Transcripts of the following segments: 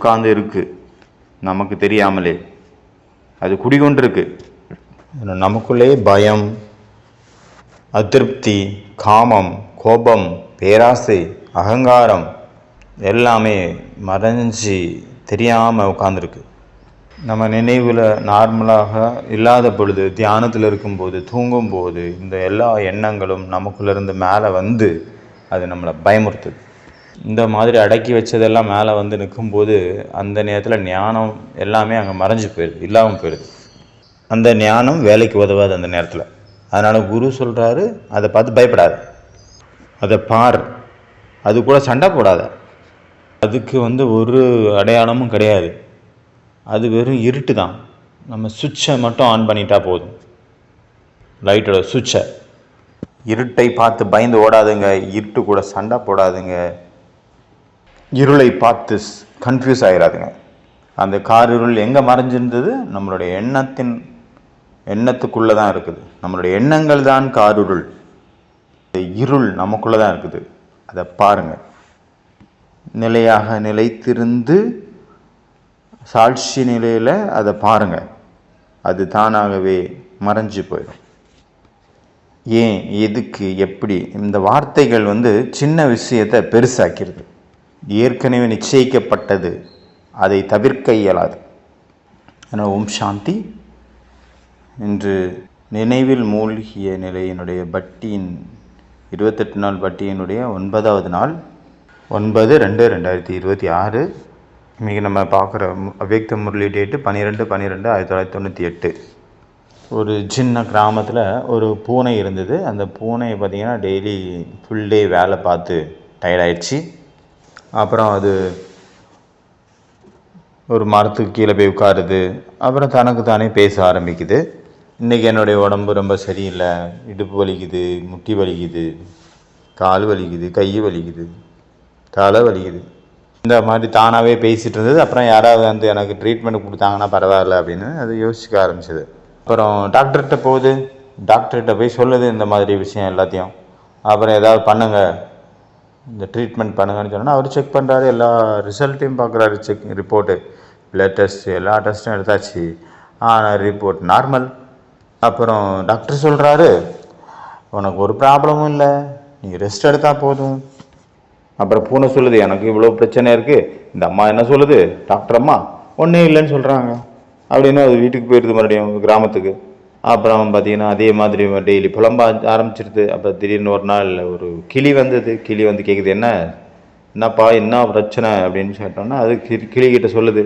உட்கார்ந்து இருக்கு நமக்கு தெரியாமலே. அது குடிகொண்டிருக்கு. நமக்குள்ளே பயம் அதிருப்தி காமம் கோபம் பேராசை அகங்காரம் எல்லாமே மறைஞ்சி தெரியாமல் உட்காந்துருக்கு நம்ம நினைவில் நார்மலாக இல்லாத பொழுது தியானத்தில் இருக்கும்போது தூங்கும்போது இந்த எல்லா எண்ணங்களும் நமக்குள்ளேருந்து மேலே வந்து அது நம்மளை பயமுறுத்துது. இந்த மாதிரி அடக்கி வச்சதெல்லாம் மேலே வந்து நிற்கும்போது அந்த நேரத்தில் ஞானம் எல்லாமே அங்கே மறைஞ்சு போயிடுது இல்லாமல் போயிடுது அந்த ஞானம் வேலைக்கு உதவாது அந்த நேரத்தில். அதனால் குரு சொல்கிறாரு அதை பார்த்து பயப்படாத. அதை பார். அது கூட சண்டை போடாத. அதுக்கு வந்து ஒரு அடையாளமும் கிடையாது. அது வெறும் இருட்டு தான். நம்ம சுவிட்சை மட்டும் ஆன் பண்ணிட்டா போதும். லைட்டோட சுவிட்சை. இருட்டை பார்த்து பயந்து ஓடாதுங்க. இருட்டு கூட சண்டை போடாதுங்க. இருளை பார்த்து கன்ஃபியூஸ் ஆகிடாதுங்க அந்த கார் இருள் எங்கே மறைஞ்சிருந்தது? நம்மளுடைய எண்ணத்தின் எண்ணத்துக்குள்ளே தான் இருக்குது. நம்மளுடைய எண்ணங்கள் தான் காருருள். இந்த இருள் நமக்குள்ளே தான் இருக்குது. அதை பாருங்கள் நிலையாக நிலைத்திருந்து சாட்சி நிலையில் அதை பாருங்கள் அது தானாகவே மறைஞ்சு போயிடும். ஏன் எதுக்கு எப்படி? இந்த வார்த்தைகள் வந்து சின்ன விஷயத்தை பெருசாக்கிறது ஏற்கனவே நிச்சயிக்கப்பட்டது. அதை தவிர்க்க இயலாது. அதனால் ஓம் சாந்தி. இன்று நினைவில் மூழ்கிய நிலையினுடைய பட்டியின் இருபத்தெட்டு நாள் பட்டியினுடைய ஒன்பதாவது நாள் ஒன்பது ரெண்டு ரெண்டாயிரத்தி இருபத்தி ஆறு. இன்றைக்கி நம்ம பார்க்குற அவ்யக்த முரளி டேட்டு பன்னிரெண்டு பன்னிரெண்டு ஆயிரத்தி தொள்ளாயிரத்தி தொண்ணூற்றி எட்டு. ஒரு சின்ன கிராமத்தில் ஒரு பூனை இருந்தது. அந்த பூனை பார்த்திங்கன்னா டெய்லி ஃபுல் டே வேலை பார்த்து டயர்டாயிடுச்சு அப்புறம் அது ஒரு மரத்துக்கு கீழே போய் உட்காருது. அப்புறம் தனக்கு தானே பேச ஆரம்பிக்குது. இன்றைக்கி என்னுடைய உடம்பு ரொம்ப சரியில்லை. இடுப்பு வலிக்குது முட்டி வலிக்குது கால் வலிக்குது கை வலிக்குது தலை வலிக்குது. இந்த மாதிரி தானாகவே பேசிகிட்டு இருந்தது. அப்புறம் யாராவது வந்து எனக்கு ட்ரீட்மெண்ட் கொடுத்தாங்கன்னா பரவாயில்ல அப்படின்னு அது யோசிக்க ஆரம்பிச்சது. அப்புறம் டாக்டர்கிட்ட போகுது. டாக்டர்கிட்ட போய் சொல்லுது இந்த மாதிரி விஷயம் எல்லாத்தையும். அப்புறம் ஏதாவது பண்ணுங்கள் இந்த ட்ரீட்மெண்ட் பண்ணுங்கன்னு சொன்னால் அவர் செக் பண்ணுறாரு எல்லா ரிசல்ட்டையும் பார்க்குறாரு செக் ரிப்போர்ட்டு பிளட் டெஸ்ட் எல்லா டெஸ்ட்டும் எடுத்தாச்சு. ஆனால் ரிப்போர்ட் நார்மல் அப்புறம் டாக்டர் சொல்கிறாரு உனக்கு ஒரு ப்ராப்ளமும் இல்லை நீ ரெஸ்ட் எடுத்தால் போதும். அப்புறம் பூனை சொல்லுது எனக்கு இவ்வளோ பிரச்சனை இருக்குது இந்த அம்மா என்ன சொல்லுது? டாக்டர் அம்மா ஒன்றும் இல்லைன்னு சொல்கிறாங்க அப்படின்னு அது வீட்டுக்கு போயிடுது மறுபடியும் கிராமத்துக்கு. அப்புறம் பார்த்தீங்கன்னா அதே மாதிரி டெய்லி புலம்ப ஆரம்பிச்சிருது. அப்போ திடீர்னு ஒரு நாள் ஒரு கிளி வந்தது. கிளி வந்து கேட்குது என்ன? என்னப்பா? என்ன பிரச்சனை? அப்படின்னு சொல்லிட்டோன்னா அது கிளி கிளிகிட்ட சொல்லுது.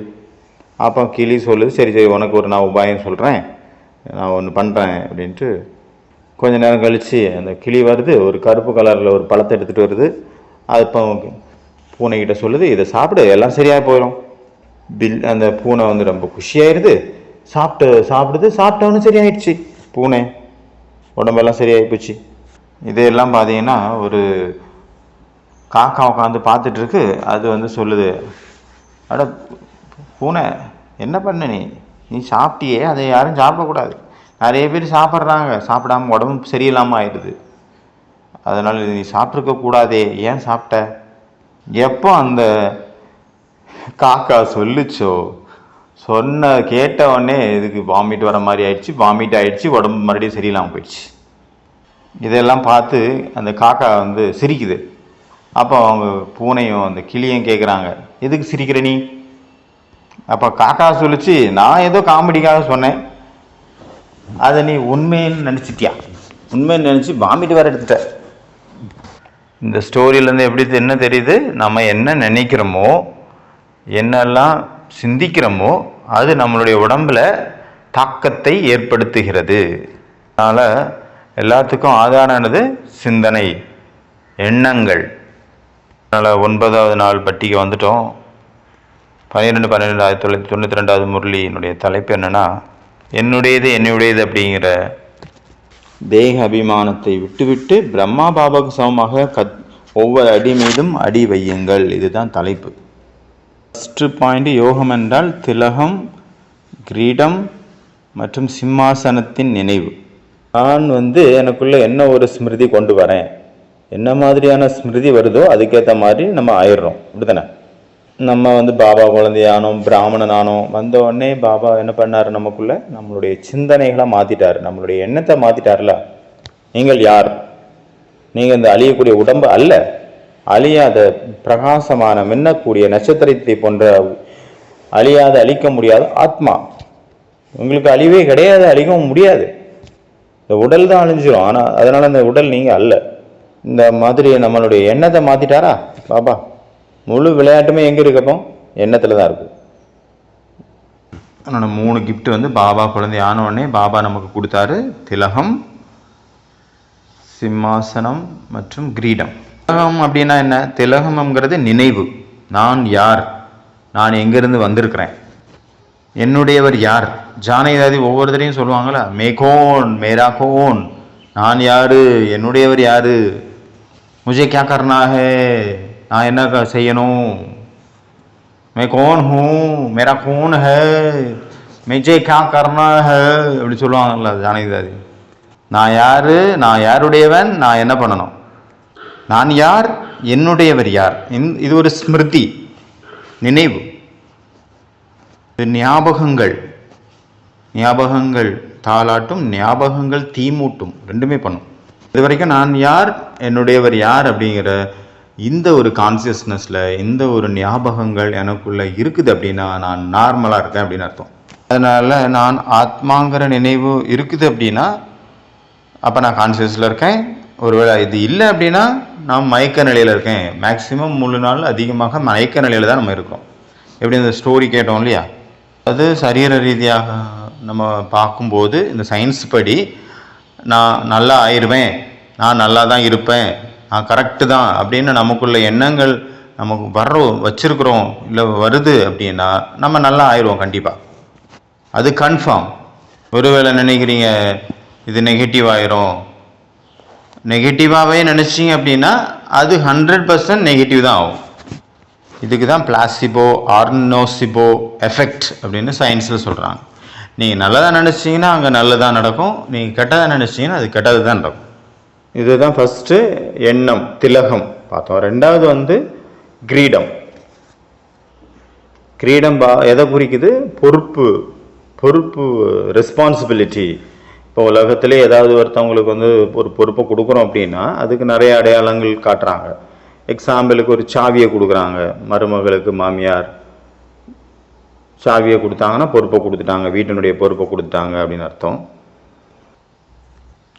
அப்போ கிளி சொல்லுது சரி சரி உனக்கு ஒரு நான் உபாயம் சொல்கிறேன் நான் ஒன்று பண்ணுறேன் அப்படின்ட்டு கொஞ்ச நேரம் கழித்து அந்த கிளி வருது. ஒரு கருப்பு கலரில் ஒரு பழத்தை எடுத்துகிட்டு வருது. அது இப்போ பூனைக்கிட்ட சொல்லுது இதை சாப்பிடு எல்லாம் சரியாக போயிடும் பில் அந்த பூனை வந்து ரொம்ப குஷியாயிருது. சாப்பிட்டு சாப்பிடுது சாப்பிட்டவனு சரியாயிடுச்சு. பூனை உடம்பெல்லாம் சரியாகி போச்சு. இதையெல்லாம் பார்த்தீங்கன்னா ஒரு காக்கா உட்காந்து பார்த்துட்ருக்கு. அது வந்து சொல்லுது அட பூனை என்ன பண்ண நீ? நீ சாப்பிட்டியே? அதை யாரும் சாப்பிடக்கூடாது. நிறைய பேர் சாப்பிட்றாங்க. சாப்பிடாம உடம்பு சரியில்லாமல் ஆயிடுது. அதனால் நீ சாப்பிட்ருக்க கூடாதே. ஏன் சாப்பிட்ட? எப்போ அந்த காக்கா சொல்லுச்சோ சொன்ன கேட்ட உடனே இதுக்கு வாமிட் வர மாதிரி ஆயிடுச்சு. வாமிட் ஆயிடுச்சு உடம்பு மறுபடியும் சரியில்லாமல் போயிடுச்சு. இதெல்லாம் பார்த்து அந்த காக்கா வந்து சிரிக்குது. அப்போ அவங்க பூனையும் அந்த கிளியும் கேட்குறாங்க எதுக்கு சிரிக்கிற நீ? அப்போ காக்கா சொல்லிச்சு நான் ஏதோ காமெடிக்காக சொன்னேன். அதை நீ உண்மைன்னு நினச்சிட்டியா? உண்மைன்னு நினச்சி வாமிட் வேறு எடுத்துட்ட. இந்த ஸ்டோரியிலேருந்து எப்படி என்ன தெரியுது? நம்ம என்ன நினைக்கிறோமோ என்னெல்லாம் சிந்திக்கிறோமோ அது நம்மளுடைய உடம்பில் தாக்கத்தை ஏற்படுத்துகிறது. அதனால் எல்லாத்துக்கும் ஆதாரானது சிந்தனை எண்ணங்கள். அதனால் ஒன்பதாவது நாள் பட்டிக்கு வந்துட்டோம். பன்னிரெண்டு பன்னிரெண்டு ஆயிரத்தி தொள்ளாயிரத்தி தொண்ணூற்றி ரெண்டாவது முரளியினுடைய தலைப்பு என்னென்னா என்னுடையது என்னுடையது அப்படிங்கிற தேக அபிமானத்தை விட்டுவிட்டு பிரம்மா பாபாவுக்கு சமமாக கத் ஒவ்வொரு அடி மீதும் அடி வையுங்கள். இதுதான் தலைப்பு. ஃபஸ்ட்டு பாயிண்ட் யோகம் என்றால் திலகம் கிரீடம் மற்றும் சிம்மாசனத்தின் நினைவு. நான் வந்து எனக்குள்ள என்ன ஒரு ஸ்மிருதி கொண்டு வரேன் என்ன மாதிரியான ஸ்மிருதி வருதோ அதுக்கேற்ற மாதிரி நம்ம ஆயிடுறோம். அப்படித்தானே நம்ம வந்து பாபா குழந்தையானோம் பிராமணனானோ வந்த உடனே பாபா என்ன பண்ணாரு நமக்குள்ள? நம்மளுடைய சிந்தனைகளை மாற்றிட்டார் நம்மளுடைய எண்ணத்தை மாற்றிட்டார்ல நீங்கள் யார்? நீங்கள் இந்த அழியக்கூடிய உடம்பு அல்ல. அழியாத பிரகாசமான மின்னக்கூடிய நட்சத்திரத்தை போன்ற அழியாத அழிக்க முடியாத ஆத்மா. உங்களுக்கு அழிவே கிடையாது அழிக்கவும் முடியாது. இந்த உடல் தான் அழிஞ்சிடும் ஆனால் அதனால் இந்த உடல் நீங்கள் அல்ல. இந்த மாதிரி நம்மளுடைய எண்ணத்தை மாற்றிட்டாரா பாபா முழு விளையாட்டுமே எங்கே இருக்கப்போ எண்ணத்தில் தான் இருக்குது அதனோட மூணு கிஃப்ட் வந்து பாபா குழந்தை ஆனவுடனே உடனே பாபா நமக்கு கொடுத்தாரு. திலகம் சிம்மாசனம் மற்றும் கிரீடம். திலகம் அப்படின்னா என்ன? திலகம்ங்கிறது நினைவு. நான் யார்? நான் எங்கேருந்து வந்திருக்கிறேன்? என்னுடையவர் யார்? ஜானகிதாதி ஒவ்வொருத்தரையும் சொல்லுவாங்களா மேகோன் மேரா கோன் நான் யாரு? என்னுடையவர் யாரு? முஜே கே கர்னாக நான் என்ன செய்யணும்? மே கோன் ஹூ மேரா கோன் ஹ. மெஜே கே கர்னா ஹ அப்படி சொல்லுவாங்கல்ல ஜானகிதாதி. நான் யாரு? நான் யாருடையவன்? நான் என்ன பண்ணணும்? நான் யார்? என்னுடையவர் யார்? இது ஒரு ஸ்மிருதி. நினைவு. இது ஞாபகங்கள். ஞாபகங்கள் தாளாட்டும் ஞாபகங்கள் தீமூட்டும். ரெண்டுமே பண்ணும். இது வரைக்கும் நான் யார்? என்னுடையவர் யார்? அப்படிங்கிற இந்த ஒரு கான்சியஸ்னஸில் இந்த ஒரு ஞாபகங்கள் எனக்குள்ளே இருக்குது அப்படின்னா நான் நார்மலாக இருக்கேன் அப்படின்னு அர்த்தம். அதனால் நான் ஆத்மாங்கிற நினைவு இருக்குது அப்படின்னா அப்போ நான் கான்சியஸில் இருக்கேன். ஒருவேளை இது இல்லை அப்படின்னா நான் மயக்க நிலையில் இருக்கேன். மேக்ஸிமம் முழு நாள் அதிகமாக மயக்க நிலையில் தான் நம்ம இருக்கோம். எப்படி இந்த ஸ்டோரி கேட்டோம் இல்லையா? அது சரீர ரீதியாக நம்ம பார்க்கும்போது இந்த சயின்ஸ் படி நான் நல்லா ஆயிடுவேன் நான் நல்லா தான் இருப்பேன் நான் கரெக்டு தான் அப்படின்னு நமக்குள்ள எண்ணங்கள் நமக்கு வர்ற வச்சிருக்கிறோம் இல்லை வருது அப்படின்னா நம்ம நல்லா ஆயிடுவோம் கண்டிப்பாக அது கன்ஃபார்ம் ஒருவேளை நினைக்கிறீங்க இது நெகட்டிவ் ஆயிரும் நெகட்டிவாகவே நினச்சிங்க அப்படின்னா அது ஹண்ட்ரட் பர்சன்ட் நெகட்டிவ் தான் ஆகும். இதுக்கு தான் பிளாசிபோ ஆர்னோசிபோ எஃபெக்ட் அப்படின்னு சயின்ஸில் சொல்கிறாங்க நீங்கள் நல்லதாக நினச்சிங்கன்னா அங்கே நல்லதாக நடக்கும். நீங்கள் கெட்டதாக நினச்சிங்கன்னா அது கெட்டது தான் நடக்கும். இதுதான் ஃபஸ்ட்டு எண்ணம் திலகம் பார்த்தோம். ரெண்டாவது வந்து கிரீடம். கிரீடம் பா எதை குறிக்குது? பொறுப்பு. பொறுப்பு ரெஸ்பான்சிபிலிட்டி இப்போ உலகத்திலே ஏதாவது ஒருத்தவங்களுக்கு வந்து ஒரு பொறுப்பை கொடுக்குறோம் அப்படின்னா அதுக்கு நிறைய அடையாளங்கள் காட்டுறாங்க. எக்ஸாம்பிளுக்கு ஒரு சாவியை கொடுக்குறாங்க. மருமகளுக்கு மாமியார் சாவியை கொடுத்தாங்கன்னா பொறுப்பை கொடுத்துட்டாங்க. வீட்டினுடைய பொறுப்பை கொடுத்துட்டாங்க அப்படின்னு அர்த்தம்.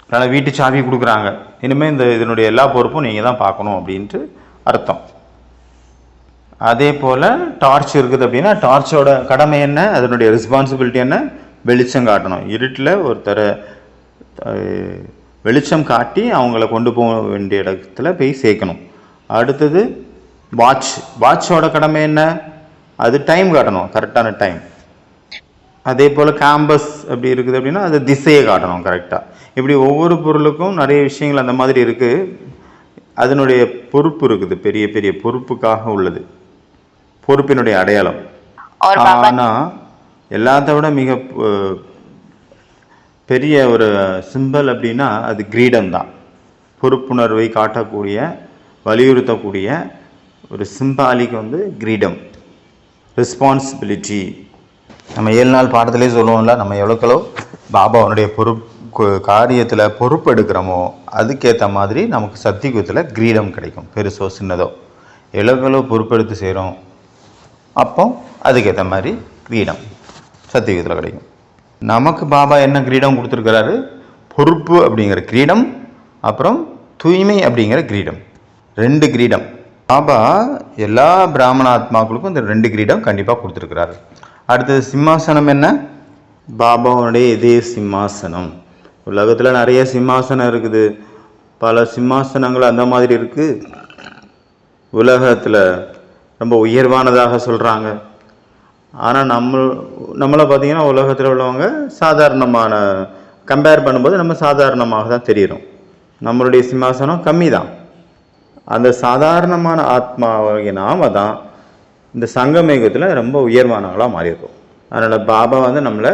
அதனால் வீட்டு சாவி கொடுக்குறாங்க. இனிமேல் இந்த இதனுடைய எல்லா பொறுப்பும் நீங்கள் தான் பார்க்கணும் அப்படின்ட்டு அர்த்தம். அதே போல் டார்ச் இருக்குது அப்படின்னா டார்ச்சோட கடமை என்ன? அதனுடைய ரெஸ்பான்சிபிலிட்டி என்ன? வெளிச்சம் காட்டணும். இருட்டில் ஒருத்தரை வெளிச்சம் காட்டி அவங்கள கொண்டு போக வேண்டிய இடத்துல போய் சேர்க்கணும். அடுத்தது வாட்ச் வாட்சோட கடமை என்ன? அது டைம் காட்டணும். கரெக்டான டைம் அதே போல் கேம்பஸ் அப்படி இருக்குது அப்படின்னா அது திசையை காட்டணும் கரெக்டாக இப்படி ஒவ்வொரு பொருளுக்கும் நிறைய விஷயங்கள் அந்த மாதிரி இருக்குது அதனுடைய பொறுப்பு இருக்குது. பெரிய பெரிய பொறுப்புக்காக உள்ளது. பொறுப்பினுடைய அடையாளம். ஆனால் எல்லாத்த விட மிக பெரிய ஒரு சிம்பல் அப்படின்னா அது கிரீடம் தான். பொறுப்புணர்வை காட்டக்கூடிய வலியுறுத்தக்கூடிய ஒரு சிம்பாலிக் வந்து கிரீடம். ரெஸ்பான்சிபிலிட்டி நம்ம ஏழு நாள் பாடத்திலே சொல்லுவோம்ல நம்ம எவ்வளோக்களோ பாபாவனுடைய பொறுப்பு காரியத்தில் பொறுப்பு எடுக்கிறோமோ அதுக்கேற்ற மாதிரி நமக்கு சத்தியுகத்தில் கிரீடம் கிடைக்கும். பெருசோ சின்னதோ. எவ்வளோக்களோ பொறுப்பெடுத்து செய்கிறோம் அப்போ அதுக்கேற்ற மாதிரி கிரீடம். சத்தியுகத்தில் கிடைக்கும். நமக்கு பாபா என்ன கிரீடம் கொடுத்துருக்கிறாரு? பொறுப்பு அப்படிங்கிற கிரீடம் அப்புறம் தூய்மை அப்படிங்கிற கிரீடம். ரெண்டு கிரீடம். பாபா எல்லா பிராமண ஆத்மாக்களுக்கும் இந்த ரெண்டு கிரீடம் கண்டிப்பாக கொடுத்துருக்கிறாரு. அடுத்தது சிம்மாசனம் என்ன? பாபாவுடைய இதே சிம்மாசனம். உலகத்தில் நிறைய சிம்மாசனம் இருக்குது. பல சிம்மாசனங்கள் அந்த மாதிரி இருக்குது உலகத்தில் ரொம்ப உயர்வானதாக சொல்கிறாங்க ஆனால் நம்ம நம்மளை பார்த்தீங்கன்னா உலகத்தில் உள்ளவங்க சாதாரணமான கம்பேர் பண்ணும்போது நம்ம சாதாரணமாக தான் தெரிகிறோம் நம்மளுடைய சிம்மாசனம் கம்மி தான் அந்த சாதாரணமான ஆத்மாவாகிய நாம தான் இந்த சங்கமேகத்தில் ரொம்ப உயர்வானவங்களாக மாறியிருக்கோம். அதனால் பாபா வந்து நம்மளை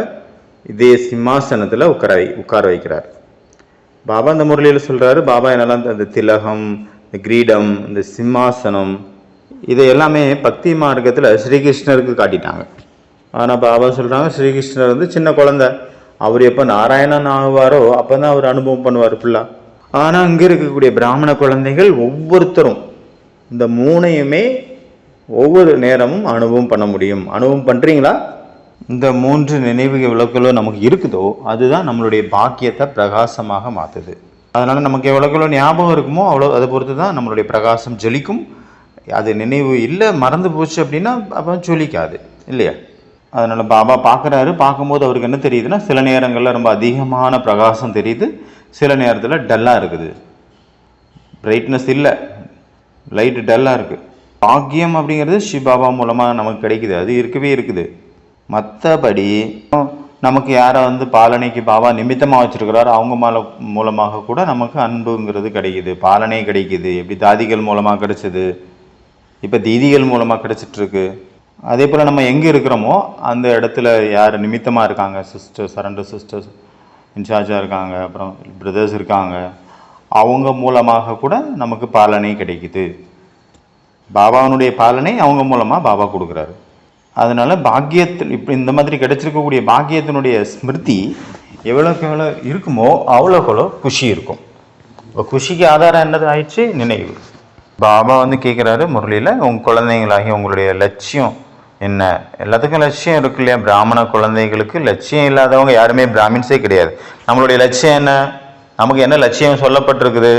இதே சிம்மாசனத்தில் உட்கார வை உட்கார வைக்கிறார். பாபா இந்த முரளியில் சொல்கிறாரு பாபா என்னெல்லாம் அந்த இந்த திலகம் இந்த கிரீடம் இந்த சிம்மாசனம் இதை எல்லாமே பக்தி மார்க்கத்தில் ஸ்ரீகிருஷ்ணருக்கு காட்டிட்டாங்க. ஆனால் பாபா சொல்கிறாங்க ஸ்ரீகிருஷ்ணர் வந்து சின்ன குழந்தை. அவர் எப்போ நாராயணன் ஆகுவாரோ அப்போ தான் அவர் அனுபவம் பண்ணுவார் ஃபுல்லாக ஆனால் அங்கே இருக்கக்கூடிய பிராமண குழந்தைகள் ஒவ்வொருத்தரும் இந்த மூணையுமே ஒவ்வொரு நேரமும் அனுபவம் பண்ண முடியும். அனுபவம் பண்ணுறீங்களா இந்த மூன்று நினைவு விளக்குகளோ நமக்கு இருக்குதோ அதுதான் நம்மளுடைய பாக்கியத்தை பிரகாசமாக மாற்றுது அதனால் நமக்கு எவ்வளோக்களோ ஞாபகம் இருக்குமோ அவ்வளோ அதை பொறுத்து தான் நம்மளுடைய பிரகாசம் ஜொலிக்கும். அது நினைவு இல்லை மறந்து போச்சு அப்படின்னா அப்போ ஜொலிக்காது இல்லையா? அதனால் பாபா பார்க்குறாரு பார்க்கும்போது அவருக்கு என்ன தெரியுதுன்னா சில நேரங்களில் ரொம்ப அதிகமான பிரகாசம் தெரியுது சில நேரத்தில் டல்லாக இருக்குது. பிரைட்னஸ் இல்லை லைட் டல்லாக இருக்குது பாக்கியம் அப்படிங்கிறது சிவபாபா மூலமாக நமக்கு கிடைக்குது அது இருக்கவே இருக்குது. மற்றபடி நமக்கு யாரை வந்து பாலனைக்கு பாபா நிமித்தமாக வச்சுருக்கிறாரோ அவங்க மேல மூலமாக கூட நமக்கு அன்புங்கிறது கிடைக்குது பாலனை கிடைக்குது எப்படி தாதிகள் மூலமாக கிடைச்சிது இப்போ தீதிகள் மூலமாக கிடச்சிட்ருக்கு. அதே போல் நம்ம எங்கே இருக்கிறோமோ அந்த இடத்துல யார் நிமித்தமாக இருக்காங்க சிஸ்டர்ஸ் சரண்டர் சிஸ்டர்ஸ் இன்சார்ஜாக இருக்காங்க அப்புறம் பிரதர்ஸ் இருக்காங்க அவங்க மூலமாக கூட நமக்கு பாலனை கிடைக்குது. பாபாவினுடைய பாலனை அவங்க மூலமாக பாபா கொடுக்குறாரு. அதனால் பாக்கியத்தில் இப்போ இந்த மாதிரி கிடைச்சிருக்கக்கூடிய பாக்கியத்தினுடைய ஸ்மிருதி எவ்வளோக்கு எவ்வளோ இருக்குமோ அவ்வளோக்கு அவ்வளோ குஷி இருக்கும். இப்போ குஷிக்கு ஆதாரம் என்னது ஆயிடுச்சு? நினைவு. பாபா வந்து கேட்குறாரு முரளியில் உங்கள் குழந்தைங்களாகி உங்களுடைய லட்சியம் என்ன? எல்லாத்துக்கும் லட்சியம் இருக்கு இல்லையா? பிராமண குழந்தைகளுக்கு லட்சியம் இல்லாதவங்க யாருமே பிராமின்ஸே கிடையாது. நம்மளுடைய லட்சியம் என்ன? நமக்கு என்ன லட்சியம் சொல்லப்பட்டிருக்குது?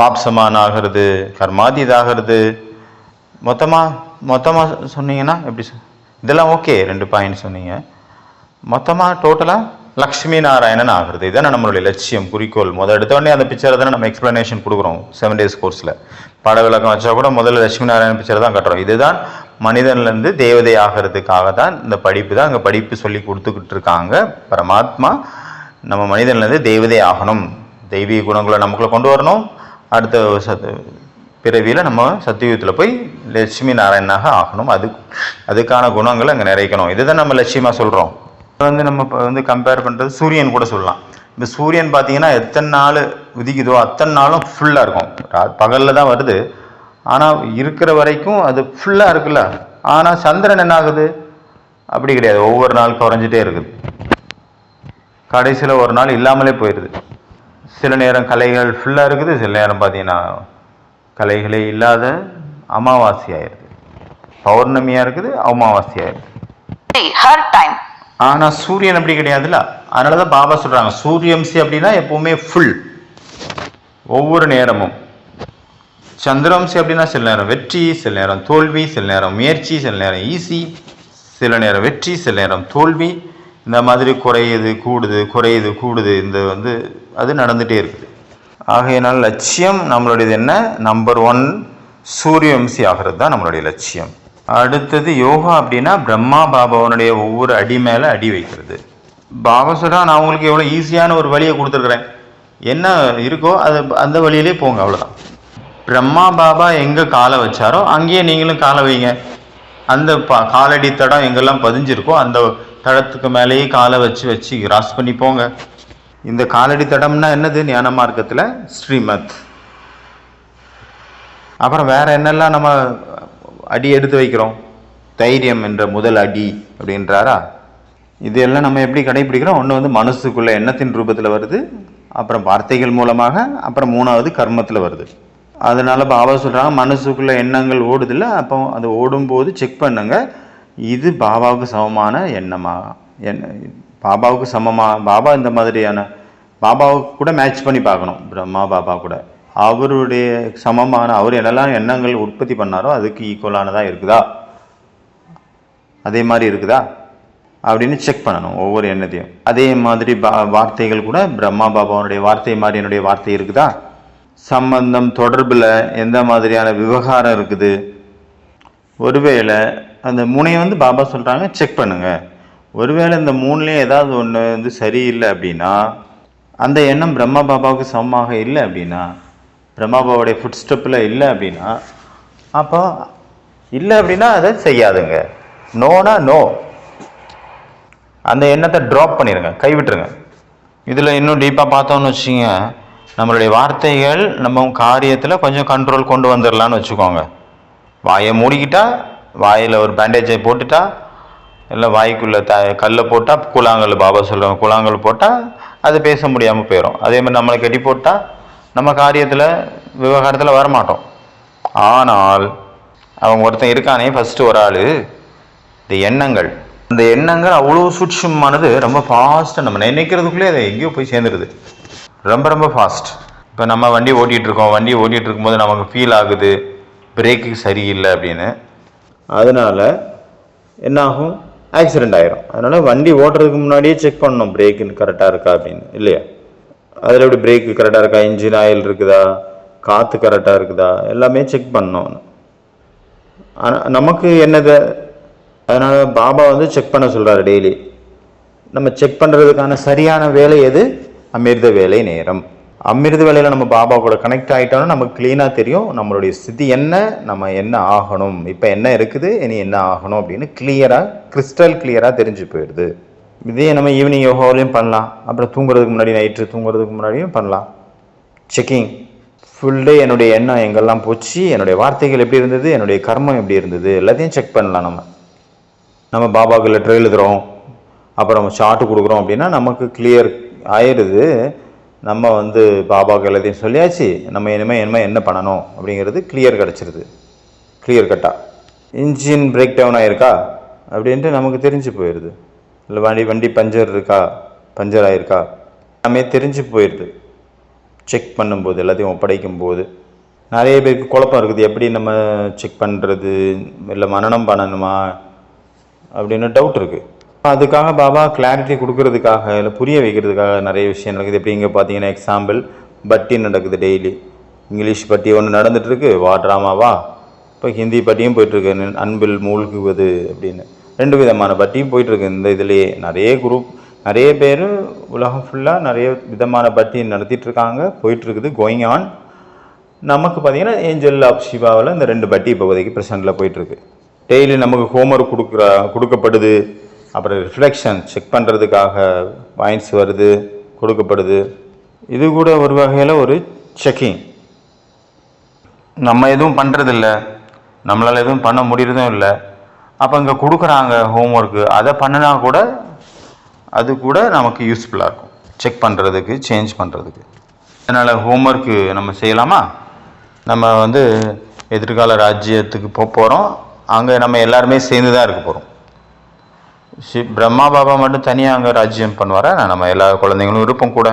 பாப்சமான் ஆகிறது கர்மாதி இதாகிறது மொத்தமாக மொத்தமாக சொன்னீங்கன்னா எப்படி இதெல்லாம் ஓகே ரெண்டு பாயிண்ட் சொன்னீங்க. மொத்தமாக டோட்டலாக லக்ஷ்மி நாராயணன் ஆகிறது. இதான நம்மளுடைய லட்சியம் குறிக்கோள். முதல் எடுத்த உடனே அந்த பிக்சரை தானே நம்ம எக்ஸ்ப்ளனேஷன் கொடுக்குறோம் செவன் டேஸ் கோர்ஸில் பட விளக்கம் வச்சா கூட முதல்ல லட்சுமி நாராயண பிக்சர் தான் கட்டுறோம். இதுதான் மனிதன்லேருந்து தேவதை ஆகிறதுக்காக தான் இந்த படிப்பு தான். அங்கே படிப்பு சொல்லி கொடுத்துக்கிட்டு இருக்காங்க. பரமாத்மா நம்ம மனிதன்லேருந்து தேவதை ஆகணும். தெய்வீக குணங்களை நமக்குள்ள கொண்டு வரணும். அடுத்த சத்து பிறவியில் நம்ம சத்தியுகத்தில் போய் லட்சுமி நாராயணனாக ஆகணும். அது அதுக்கான குணங்களை அங்கே நிறைக்கணும். இதுதான் நம்ம லட்சியமாக சொல்கிறோம் வந்து நம்ம இப்போ வந்து கம்பேர் பண்ணுறது சூரியன் கூட சொல்லலாம். இப்போ சூரியன் பார்த்தீங்கன்னா எத்தனை நாள் உதிக்குதோ அத்தனை நாளும் ஃபுல்லாக இருக்கும். பகலில் தான் வருது. ஆனால் இருக்கிற வரைக்கும் அது ஃபுல்லாக இருக்குல்ல. ஆனால் சந்திரன் என்ன ஆகுது அப்படி கிடையாது. ஒவ்வொரு நாள் குறைஞ்சிட்டே இருக்குது. கடைசியில் ஒரு நாள் இல்லாமலே போயிடுது சில நேரம் கலைகள் ஃபுல்லாக இருக்குது. சில நேரம் பார்த்தீங்கன்னா கலைகளே இல்லாத அமாவாசையாக இருக்குது. பௌர்ணமியாக இருக்குது அமாவாசையாக இருக்குது ஆனால் சூரியன் அப்படி கிடையாதுல்ல. அதனால தான் பாபா சொல்கிறாங்க சூரியம்சி அப்படின்னா எப்போவுமே ஃபுல் ஒவ்வொரு நேரமும். சந்திரவம்சி அப்படின்னா சில நேரம் வெற்றி சில நேரம் தோல்வி சில நேரம் முயற்சி சில நேரம் ஈஸி சில நேரம் வெற்றி சில நேரம் தோல்வி. இந்த மாதிரி குறையுது கூடுது குறையுது கூடுது இந்த வந்து அது நடந்துகிட்டே இருக்குது. ஆகையினால் லட்சியம் நம்மளுடையது என்ன? நம்பர் ஒன் சூரியவம்சி ஆகிறது தான் நம்மளுடைய லட்சியம். அடுத்தது யோகா அப்படின்னா பிரம்மா பாபாவனுடைய ஒவ்வொரு அடி மேலே அடி வைக்கிறது. பாபா நான் உங்களுக்கு எவ்வளோ ஈஸியான ஒரு வழியை கொடுத்துருக்குறேன். என்ன இருக்கோ அது அந்த வழியிலே போங்க அவ்வளோதான் பிரம்மா பாபா எங்கே காலை வச்சாரோ அங்கேயே நீங்களும் காலை வைங்க. அந்த ப காலடி தடம் எங்கெல்லாம் பதிஞ்சிருக்கோ அந்த தடத்துக்கு மேலேயே காலை வச்சு வச்சு கிராஸ் பண்ணி போங்க. இந்த காலடி தடம்னா என்னது? ஞான மார்க்கத்தில் ஸ்ரீமத். அப்புறம் வேற என்னெல்லாம் நம்ம அடி எடுத்து வைக்கிறோம்? தைரியம் என்ற முதல் அடி அப்படின்றாரா? இது எல்லாம் நம்ம எப்படி கடைபிடிக்கிறோம்? ஒன்று வந்து மனசுக்குள்ள எண்ணத்தின் ரூபத்தில் வருது அப்புறம் வார்த்தைகள் மூலமாக அப்புறம் மூணாவது கர்மத்தில் வருது. அதனால் பாபா சொல்கிறாங்க மனசுக்குள்ள எண்ணங்கள் ஓடுதில்ல அப்போ அது ஓடும்போது செக் பண்ணுங்க. இது பாபாவுக்கு சமமான எண்ணமா? எண்ண பாபாவுக்கு சமமா? பாபா இந்த மாதிரியான பாபாவுக்கு கூட மேட்ச் பண்ணி பார்க்கணும் பிரம்மா பாபா கூட. அவருடைய சமமான அவர் என்னெல்லாம் எண்ணங்கள் உற்பத்தி பண்ணாரோ அதுக்கு ஈக்குவலானதாக இருக்குதா? அதே மாதிரி இருக்குதா? அப்படின்னு செக் பண்ணணும் ஒவ்வொரு எண்ணத்தையும். அதே மாதிரி பா வார்த்தைகள் கூட பிரம்மா பாபாவுடைய வார்த்தை மாதிரி என்னுடைய வார்த்தை இருக்குதா? சம்பந்தம் தொடர்பில் எந்த மாதிரியான விவகாரம் இருக்குது? ஒருவேளை அந்த மூணையை வந்து பாபா சொல்கிறாங்க செக் பண்ணுங்க. ஒருவேளை இந்த மூணுலேயும் ஏதாவது ஒன்று வந்து சரியில்லை அப்படின்னா அந்த எண்ணம் பிரம்மா பாபாவுக்கு சமமாக இல்லை அப்படின்னா பிரம்மா பாபாவுடைய ஃபுட் ஸ்டெப்பில் இல்லை அப்படின்னா அப்போ இல்லை அப்படின்னா அதை செய்யாதுங்க. நோனா நோ அந்த எண்ணத்தை ட்ராப் பண்ணிடுங்க கைவிட்டுருங்க. இதில் இன்னும் டீப்பாக பார்த்தோம்னு வச்சுங்க நம்மளுடைய வார்த்தைகள் நம்ம காரியத்தில் கொஞ்சம் கண்ட்ரோல் கொண்டு வந்துடலான்னு வச்சுக்கோங்க. வாயை மூடிக்கிட்டா வாயில் ஒரு பேண்டேஜை போட்டுட்டா இல்லை வாய்க்குள்ளே த கல்லை போட்டால் கூழாங்கல் பாபா சொல்லுவாங்க கூழாங்கல் போட்டால் அது பேச முடியாமல் போயிடும் அதே மாதிரி நம்மளை கட்டி போட்டால் நம்ம காரியத்தில் விவகாரத்தில் வரமாட்டோம். ஆனால் அவங்க ஒருத்தன் இருக்கானே ஃபஸ்ட்டு ஒரு ஆள். இந்த எண்ணங்கள். இந்த எண்ணங்கள் அவ்வளோ சூட்சமானது ரொம்ப ஃபாஸ்ட்டாக நம்ம நினைக்கிறதுக்குள்ளே அதை எங்கேயோ போய் சேர்ந்துடுது ரொம்ப ரொம்ப ஃபாஸ்ட் இப்போ நம்ம வண்டி ஓட்டிகிட்டு இருக்கோம் வண்டி ஓட்டிகிட்டு இருக்கும்போது நமக்கு ஃபீல் ஆகுது. பிரேக்கு சரியில்லை அப்படின்னு. அதனால் என்னாகும்? ஆக்சிடெண்ட் ஆயிரும். அதனால் வண்டி ஓட்டுறதுக்கு முன்னாடியே செக் பண்ணணும். பிரேக்குன்னு கரெக்டாக இருக்கா அப்படின்னு. இல்லையா? அதில் எப்படி பிரேக்கு கரெக்டாக இருக்கா? இன்ஜின் ஆயில் இருக்குதா? காற்று கரெக்டாக இருக்குதா? எல்லாமே செக் பண்ணணும். நமக்கு என்னது? அதனால் பாபா வந்து செக் பண்ண சொல்கிறாரு டெய்லி நம்ம செக் பண்ணுறதுக்கான சரியான வேலை எது? அமிர்த வேலை நேரம். அமிர்த வேலையில் நம்ம பாபா கூட கனெக்ட் ஆகிட்டோம்னா நமக்கு க்ளீனாக தெரியும் நம்மளுடைய ஸ்திதி என்ன நம்ம என்ன ஆகணும் இப்போ என்ன இருக்குது இனி என்ன ஆகணும் அப்படின்னு கிளியராக கிறிஸ்டல் கிளியராக தெரிஞ்சு போயிடுது. இதே நம்ம ஈவினிங் யோகாவிலையும் பண்ணலாம். அப்புறம் தூங்குறதுக்கு முன்னாடி நைட்டு தூங்குறதுக்கு முன்னாடியும் பண்ணலாம். செக்கிங் ஃபுல் டே என்னுடைய எண்ணம் எங்கெல்லாம் போச்சு என்னுடைய வார்த்தைகள் எப்படி இருந்தது என்னுடைய கர்மம் எப்படி இருந்தது எல்லாத்தையும் செக் பண்ணலாம் நம்ம. நம்ம பாபாவுக்கு லெட்டர் எழுதுகிறோம் அப்புறம் சார்ட்டு கொடுக்குறோம் அப்படின்னா நமக்கு கிளியர் ஆயிடுது. நம்ம வந்து பாபாவுக்கு எல்லாத்தையும் சொல்லியாச்சு. நம்ம இனிமேல் இனிமேல் என்ன பண்ணணும் அப்படிங்கிறது கிளியர் கிடச்சிருது. கிளியர் கட்டாக இன்ஜின் பிரேக் டவுன் ஆயிருக்கா? அப்படின்ட்டு நமக்கு தெரிஞ்சு போயிடுது இல்லை வண்டி வண்டி பஞ்சர் இருக்கா? பஞ்சர் ஆயிருக்கா? எல்லாமே தெரிஞ்சு போயிடுது செக் பண்ணும்போது எல்லாத்தையும் ஒப்படைக்கும் போது நிறைய பேருக்கு குழப்பம் இருக்குது. எப்படி நம்ம செக் பண்ணுறது இல்லை மனனம் பண்ணணுமா? அப்படின்னு டவுட் இருக்குது அதுக்காக பாபா கிளாரிட்டி கொடுக்கறதுக்காக இல்லை புரிய வைக்கிறதுக்காக நிறைய விஷயம் நடக்குது. எப்படி இங்கே பார்த்தீங்கன்னா எக்ஸாம்பிள் பட்டி நடக்குது டெய்லி இங்கிலீஷ் பட்டி ஒன்று நடந்துகிட்ருக்கு வா ட்ராமாவா இப்போ ஹிந்தி பட்டியும் போயிட்டுருக்கு அன்பில் மூழ்குவது அப்படின்னு. ரெண்டு விதமான பட்டியும் போயிட்டுருக்கு இந்த இதுலேயே. நிறைய குரூப் நிறைய பேர் உலகம் ஃபுல்லாக நிறைய விதமான பட்டி நடத்திட்டுருக்காங்க போயிட்டுருக்குது கோயிங் ஆன் நமக்கு பார்த்தீங்கன்னா ஏஞ்சல் ஆஃப் சிவாவில் இந்த ரெண்டு பட்டி இப்போதைக்கு ப்ரெசென்ட்டில் போயிட்டுருக்கு. டெய்லி நமக்கு ஹோம்ஒர்க் கொடுக்குற கொடுக்கப்படுது. அப்புறம் ரிஃப்ளெக்ஷன் செக் பண்ணுறதுக்காக பாயிண்ட்ஸ் வருது கொடுக்கப்படுது. இது கூட ஒரு வகையில் ஒரு செக்கிங் நம்ம எதுவும் பண்ணுறதில்ல நம்மளால் எதுவும் பண்ண முடியறதும் இல்லை. அப்போ இங்கே கொடுக்குறாங்க ஹோம்ஒர்க்கு அதை பண்ணினா கூட அது கூட நமக்கு யூஸ்ஃபுல்லாக இருக்கும். செக் பண்ணுறதுக்கு சேஞ்ச் பண்ணுறதுக்கு அதனால் ஹோம்ஒர்க்கு நம்ம செய்யலாமா? நம்ம வந்து எதிர்கால ராஜ்யத்துக்கு போக போகிறோம் அங்கே நம்ம எல்லாருமே சேர்ந்து தான் இருக்க போகிறோம் ஷி பிரம்மா பாபா மட்டும் தனியாக அங்கே ராஜ்யம் பண்ணுவாரா? நம்ம எல்லா குழந்தைங்களும் இருப்போம் கூட.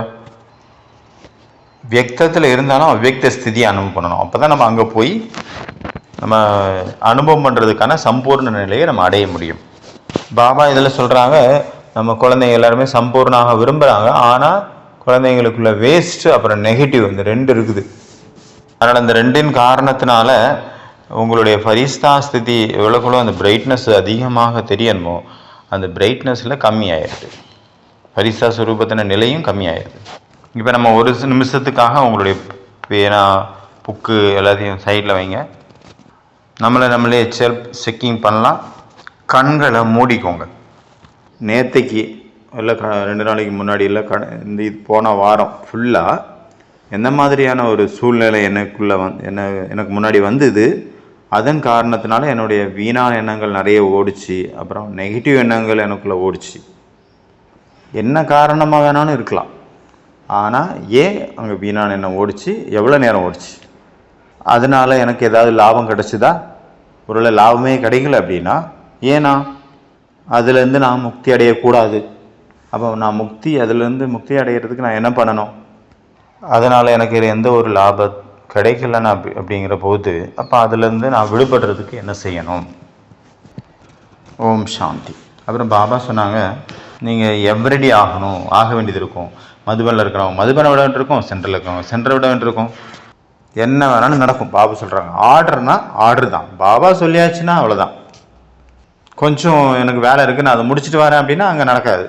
வியக்தத்தில் இருந்தாலும் அவ்வியக்த ஸ்திதியை அனுபவம் பண்ணணும். அப்போ தான் நம்ம அங்கே போய் நம்ம அனுபவம் பண்ணுறதுக்கான சம்பூர்ண நிலையை நம்ம அடைய முடியும். பாபா இதில் சொல்கிறாங்க நம்ம குழந்தைங்க எல்லாருமே சம்பூர்ணமாக விரும்புகிறாங்க ஆனால் குழந்தைங்களுக்குள்ள வேஸ்ட்டு அப்புறம் நெகட்டிவ் இந்த ரெண்டு இருக்குது. அதனால் அந்த ரெண்டின் காரணத்தினால உங்களுடைய ஃபரிஸ்தா ஸ்திதி எவ்வளோக்குள்ள அந்த பிரைட்னஸ் அதிகமாக தெரியணுமோ அந்த பிரைட்னஸில் கம்மியாயிருது. பரிசா சுரூபத்தின நிலையும் கம்மியாயிருது. இப்போ நம்ம ஒரு நிமிஷத்துக்காக உங்களுடைய பேனா புக்கு எல்லாத்தையும் சைடில் வைங்க. நம்மளை நம்மளே செல்ஃப் செக்கிங் பண்ணலாம். கண்களை மூடிக்கோங்க. நேத்தைக்கு இல்லை க ரெண்டு நாளைக்கு முன்னாடி இல்லை க இந்த இது போன வாரம் ஃபுல்லாக எந்த மாதிரியான ஒரு சூழ்நிலை எனக்குள்ளே வந் என்ன எனக்கு முன்னாடி வந்தது? அதன் காரணத்தினால என்னுடைய வீணான எண்ணங்கள் நிறைய ஓடிச்சு அப்புறம் நெகட்டிவ் எண்ணங்கள் எனக்குள்ளே ஓடிச்சு. என்ன காரணமாக வேணாலும் இருக்கலாம். ஆனால் ஏன் அங்கே வீணான எண்ணம் ஓடிச்சு எவ்வளோ நேரம் ஓடிச்சு? அதனால் எனக்கு ஏதாவது லாபம் கிடச்சிதா? ஒருவேளை லாபமே கிடைக்கல அப்படின்னா ஏன்னா அதுலேருந்து நான் முக்தி அடையக்கூடாது. அப்போ நான் முக்தி அதுலேருந்து முக்தி அடையிறதுக்கு நான் என்ன பண்ணணும்? அதனால் எனக்கு இது எந்த ஒரு லாபம் கிடைக்கலன்னு அப்படி அப்படிங்கிற போது அப்போ அதுலேருந்து நான் விடுபடுறதுக்கு என்ன செய்யணும்? ஓம் சாந்தி. அப்புறம் பாபா சொன்னாங்க நீங்கள் எவ்ரிடி ஆகணும் ஆக வேண்டியது இருக்கும். மதுபனில் இருக்கிறவங்க மதுபனை விட வேண்டியிருக்கும் சென்ட்ரல் இருக்கிறவங்க சென்டரை விட வேண்டியிருக்கும். என்ன வேணாலும் நடக்கும் பாபா சொல்கிறாங்க ஆர்டர்னா ஆர்டர் தான். பாபா சொல்லியாச்சுன்னா அவ்வளோதான் கொஞ்சம் எனக்கு வேலை இருக்குது நான் அதை முடிச்சுட்டு வரேன் அப்படின்னா அங்கே நடக்காது.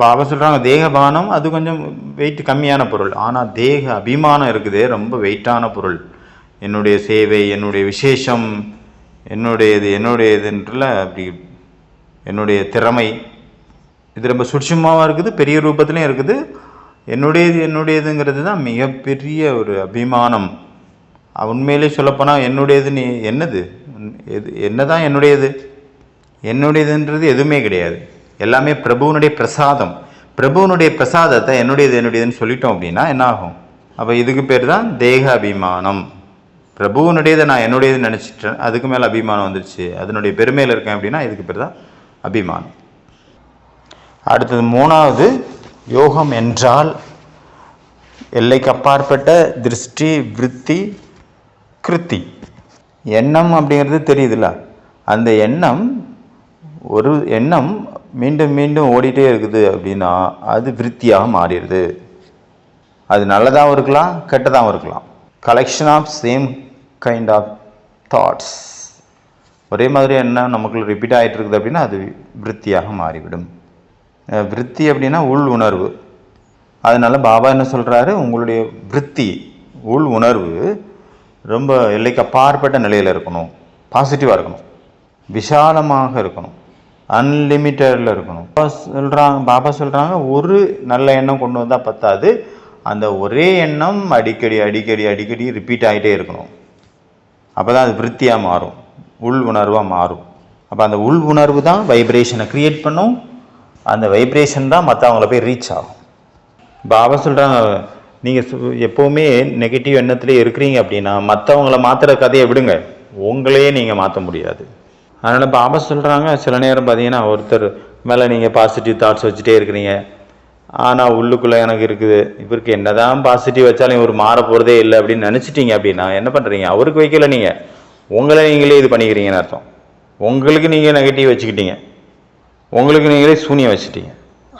பாபா சொல்கிறாங்க தேகபானம் அது கொஞ்சம் வெயிட் கம்மியான பொருள். ஆனால் தேக அபிமானம் இருக்குது ரொம்ப வெயிட்டான பொருள். என்னுடைய சேவை என்னுடைய விசேஷம் என்னுடையது என்னுடையதுன்றல அப்படி என்னுடைய திறமை. இது ரொம்ப சுட்சுமாவாக இருக்குது பெரிய ரூபத்துலையும் இருக்குது. என்னுடையது என்னுடையதுங்கிறது தான் மிகப்பெரிய ஒரு அபிமானம். உண்மையிலே சொல்லப்போனால் என்னுடையது நீ என்னது? எது என்ன தான் என்னுடையது? என்னுடையதுன்றது எதுவுமே கிடையாது. எல்லாமே பிரபுவனுடைய பிரசாதம். பிரபுவனுடைய பிரசாதத்தை என்னுடையது என்னுடையதுன்னு சொல்லிட்டோம் அப்படின்னா என்ன ஆகும் அப்போ இதுக்கு பேர் தான் தேக அபிமானம் பிரபுவனுடையதை நான் என்னுடையதுன்னு நினச்சிட்டேன் அதுக்கு மேலே அபிமானம் வந்துருச்சு. அதனுடைய பெருமையில் இருக்கேன் அப்படின்னா இதுக்கு பேர் தான் அபிமானம். அடுத்தது மூணாவது யோகம் என்றால் எல்லைக்கு அப்பாற்பட்ட திருஷ்டி விருத்தி கிருத்தி. எண்ணம் அப்படிங்கிறது தெரியுதுல்ல? அந்த எண்ணம் ஒரு எண்ணம் மீண்டும் மீண்டும் ஓடிட்டே இருக்குது அப்படின்னா அது விருத்தியாக மாறிடுது. அது நல்லதாகவும் இருக்கலாம் கெட்டதாகவும் இருக்கலாம். Collection of same kind of thoughts ஒரே மாதிரி என்ன நமக்குள்ள ரிப்பீட் ஆகிட்டு இருக்குது அப்படின்னா அது விருத்தியாக மாறிவிடும். விருத்தி அப்படின்னா உள் உணர்வு. அதனால பாபா என்ன சொல்கிறாரு உங்களுடைய விருத்தி உள் உணர்வு ரொம்ப எல்லைக்கு அப்பாற்பட்ட நிலையில் இருக்கணும். பாசிட்டிவாக இருக்கணும். விசாலமாக இருக்கணும். அன்லிமிட்டடில் இருக்கணும். பாபா சொல்கிறாங்க பாபா சொல்கிறாங்க ஒரு நல்ல எண்ணம் கொண்டு வந்தால் பத்தாது. அந்த ஒரே எண்ணம் அடிக்கடி அடிக்கடி அடிக்கடி ரிப்பீட் ஆகிட்டே இருக்கணும். அப்போ தான் அது விருத்தியாக மாறும். உள் உணர்வாக மாறும். அப்போ அந்த உள் உணர்வு தான் வைப்ரேஷனை க்ரியேட் பண்ணும். அந்த வைப்ரேஷன் தான் மற்றவங்கள போய் ரீச் ஆகும். பாபா சொல்கிறாங்க நீங்கள் எப்போவுமே நெகட்டிவ் எண்ணத்திலே இருக்கிறீங்க அப்படின்னா மற்றவங்கள மாற்றுற கதையை விடுங்க. உங்களையே நீங்கள் மாற்ற முடியாது. அதனால் பாபா சொல்கிறாங்க சில நேரம் பார்த்தீங்கன்னா ஒருத்தர் மேலே நீங்கள் பாசிட்டிவ் தாட்ஸ் வச்சுட்டே இருக்கிறீங்க. ஆனால் உள்ளுக்குள்ளே எனக்கு இருக்குது. இவருக்கு என்னதான் பாசிட்டிவ் வச்சாலும் இவர் மாற போகிறதே இல்லை அப்படின்னு நினச்சிட்டீங்க அப்படின்னா என்ன பண்ணுறீங்க அவருக்கு வைக்கல நீங்கள் உங்களை நீங்களே இது பண்ணிக்கிறீங்கன்னு அர்த்தம். உங்களுக்கு நீங்கள் நெகட்டிவ் வச்சுக்கிட்டீங்க. உங்களுக்கு நீங்களே சூனியம் வச்சுட்டீங்க.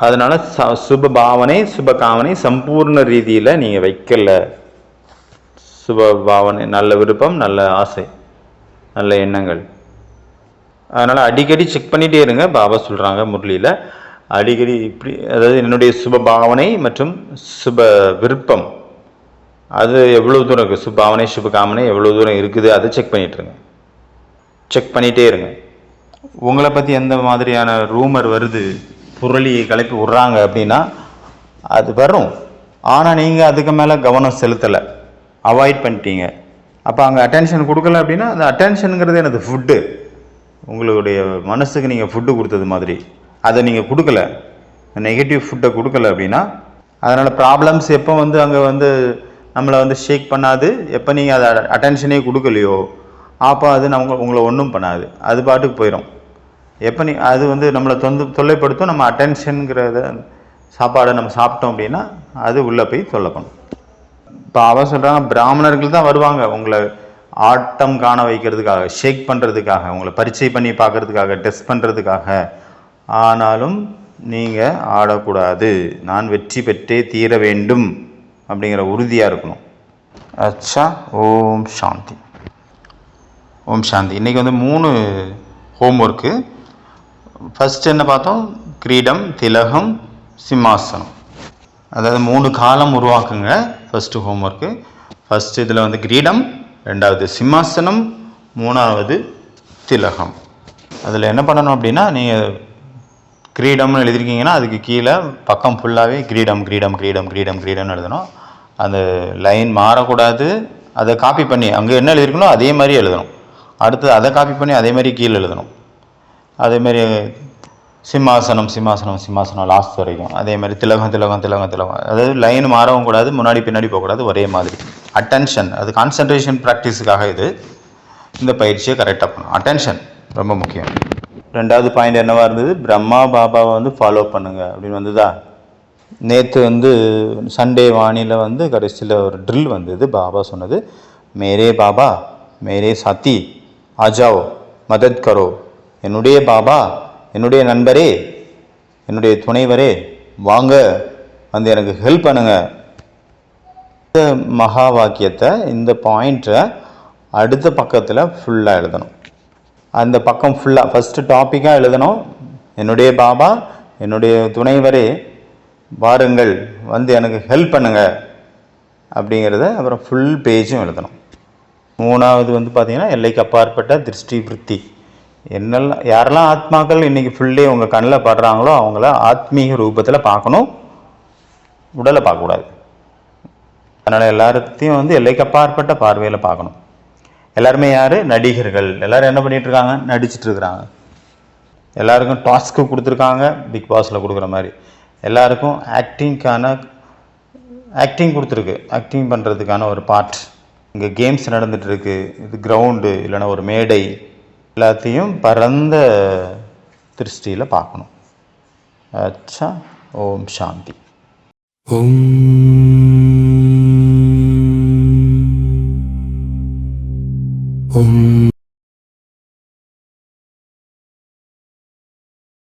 அதனால் ச சுப பாவனை சுப காமனை சம்பூர்ண ரீதியில் நீங்கள் வைக்கல. சுப பாவனை நல்ல விருப்பம் நல்ல ஆசை நல்ல எண்ணங்கள். அதனால் அடிக்கடி செக் பண்ணிகிட்டே இருங்க. பாபா சொல்கிறாங்க முரளியில். அடிக்கடி இப்படி அதாவது என்னுடைய சுப பாவனை மற்றும் சுப விருப்பம். அது எவ்வளோ தூரம் இருக்குது சுப பாவனை சுப காமனை எவ்வளோ தூரம் இருக்குது? அதை செக் பண்ணிகிட்ருங்க செக் பண்ணிகிட்டே இருங்க. உங்களை பற்றி எந்த மாதிரியான ரூமர் வருது? புரளி கிளப்பி விட்றாங்க அப்படின்னா அது வரும். ஆனால் நீங்கள் அதுக்கு மேலே கவனம் செலுத்தலை. அவாய்ட் பண்ணிட்டீங்க. அப்போ அங்கே அட்டென்ஷன் கொடுக்கல அப்படின்னா அந்த அட்டென்ஷனுங்கிறது எனது ஃபுட்டு உங்களுடைய மனசுக்கு நீங்கள் ஃபுட்டு கொடுத்தது மாதிரி. அதை நீங்கள் கொடுக்கல. நெகட்டிவ் ஃபுட்டை கொடுக்கல அப்படின்னா அதனால் ப்ராப்ளம்ஸ் எப்போ வந்து அங்கே வந்து நம்மளை வந்து ஷேக் பண்ணாது. எப்போ நீங்கள் அதை அட்டென்ஷனே கொடுக்கலையோ அப்போ அது நம்ம உங்களை ஒன்றும் பண்ணாது. அது பாட்டுக்கு போயிடும் எப்போ நீ அது வந்து நம்மளை தொந்து தொல்லைப்படுத்தும். நம்ம அட்டென்ஷனுங்கிறத சாப்பாடை நம்ம சாப்பிட்டோம் அப்படின்னா அது உள்ளே போய் தொல்லை பண்ணும். இப்போ அவ சொல்கிறாங்க பிராமணர்கள் தான் வருவாங்க. உங்களை ஆட்டம் காண வைக்கிறதுக்காக ஷேக் பண்ணுறதுக்காக உங்களை பரீட்சை பண்ணி பார்க்கறதுக்காக டெஸ்ட் பண்ணுறதுக்காக ஆனாலும் நீங்கள் ஆடக்கூடாது. நான் வெற்றி பெற்றே தீர வேண்டும் அப்படிங்கிற உறுதியாக இருக்கணும். அச்சா ஓம் சாந்தி. ஓம் சாந்தி. இன்றைக்கி வந்து மூணு ஹோம்ஒர்க்கு ஃபஸ்ட் என்ன பார்த்தோம்? கிரீடம் திலகம் சிம்மாசனம். அதாவது மூணு காலம் உருவாக்குங்க ஃபஸ்ட்டு ஹோம்ஒர்க்கு ஃபஸ்ட்டு இதில் வந்து கிரீடம் ரெண்டாவது சிம்மாசனம் மூணாவது திலகம். அதில் என்ன பண்ணணும் அப்படின்னா நீங்கள் கிரீடம்னு எழுதிருக்கீங்கன்னா அதுக்கு கீழே பக்கம் ஃபுல்லாகவே கிரீடம் கிரீடம் கிரீடம் கிரீடம் கிரீடம்னு எழுதணும். அந்த லைன் மாறக்கூடாது. அதை காப்பி பண்ணி அங்கே என்ன எழுதிருக்கணும் அதே மாதிரி எழுதணும். அடுத்தது அதை காப்பி பண்ணி அதே மாதிரி கீழே எழுதணும். அதேமாரி சிம்மாசனம் சிம்மாசனம் சிம்மாசனம் லாஸ்ட் வரைக்கும். அதே மாதிரி திலகம் திலகம் திலகம் திலகம். அதாவது லைன் மாறவும் கூடாது முன்னாடி பின்னாடி போகக்கூடாது ஒரே மாதிரி. அட்டென்ஷன் அது கான்சன்ட்ரேஷன் ப்ராக்டிஸுக்காக இது. இந்த பயிற்சியை கரெக்டாக பண்ணணும். அட்டென்ஷன் ரொம்ப முக்கியம். ரெண்டாவது பாயிண்ட் என்னவாக இருந்தது? பிரம்மா பாபாவை வந்து ஃபாலோ பண்ணுங்கள் அப்படின்னு வந்ததா? நேற்று வந்து சண்டே வானியில் வந்து கடைசியில் ஒரு ட்ரில் வந்தது. பாபா சொன்னது மேரே பாபா மேரே சாத்தி ஆஜாவோ மதத் கரோ. என்னுடைய பாபா என்னுடைய நண்பரே என்னுடைய துணைவரே வாங்க வந்து எனக்கு ஹெல்ப் பண்ணுங்கள் இந்த மகா வாக்கியத்தை இந்த பாயிண்ட்டை அடுத்த பக்கத்தில் ஃபுல்லாக எழுதணும். அந்த பக்கம் ஃபுல்லாக ஃபஸ்ட்டு டாப்பிக்காக எழுதணும். என்னுடைய பாபா என்னுடைய துணைவரே வாருங்கள் வந்து எனக்கு ஹெல்ப் பண்ணுங்கள் அப்படிங்கிறத அப்புறம் ஃபுல் பேஜும் எழுதணும். மூணாவது வந்து பார்த்திங்கன்னா எல்லைக்கு அப்பாற்பட்ட திருஷ்டி விற்பி. என்னெல்லாம் யாரெல்லாம் ஆத்மாக்கள் இன்றைக்கி ஃபுல்லே உங்கள் கண்ணில் படுறாங்களோ அவங்கள ஆத்மீக ரூபத்தில் பார்க்கணும். உடலை பார்க்கக்கூடாது. அதனால் எல்லாத்தையும் வந்து எல்லைக்கு அப்பாற்பட்ட பார்வையில் பார்க்கணும். எல்லாருமே யார்? நடிகர்கள். எல்லாரும் என்ன பண்ணிகிட்ருக்காங்க நடிச்சிட்ருக்குறாங்க நடிச்சிட்டு இருக்கிறாங்க எல்லாருக்கும் டாஸ்க்கு கொடுத்துருக்காங்க. பிக் பாஸில் கொடுக்குற மாதிரி. எல்லாருக்கும் ஆக்டிங்க்கான ஆக்டிங் கொடுத்துருக்கு. ஆக்டிங் பண்ணுறதுக்கான ஒரு பார்ட் இங்கே கேம்ஸ் நடந்துகிட்ருக்கு இது கிரவுண்டு இல்லைன்னா ஒரு மேடை. எல்லாத்தையும் பரந்த திருஷ்டியில் பார்க்கணும். அச்சா ஓம் சாந்தி. Om. Om.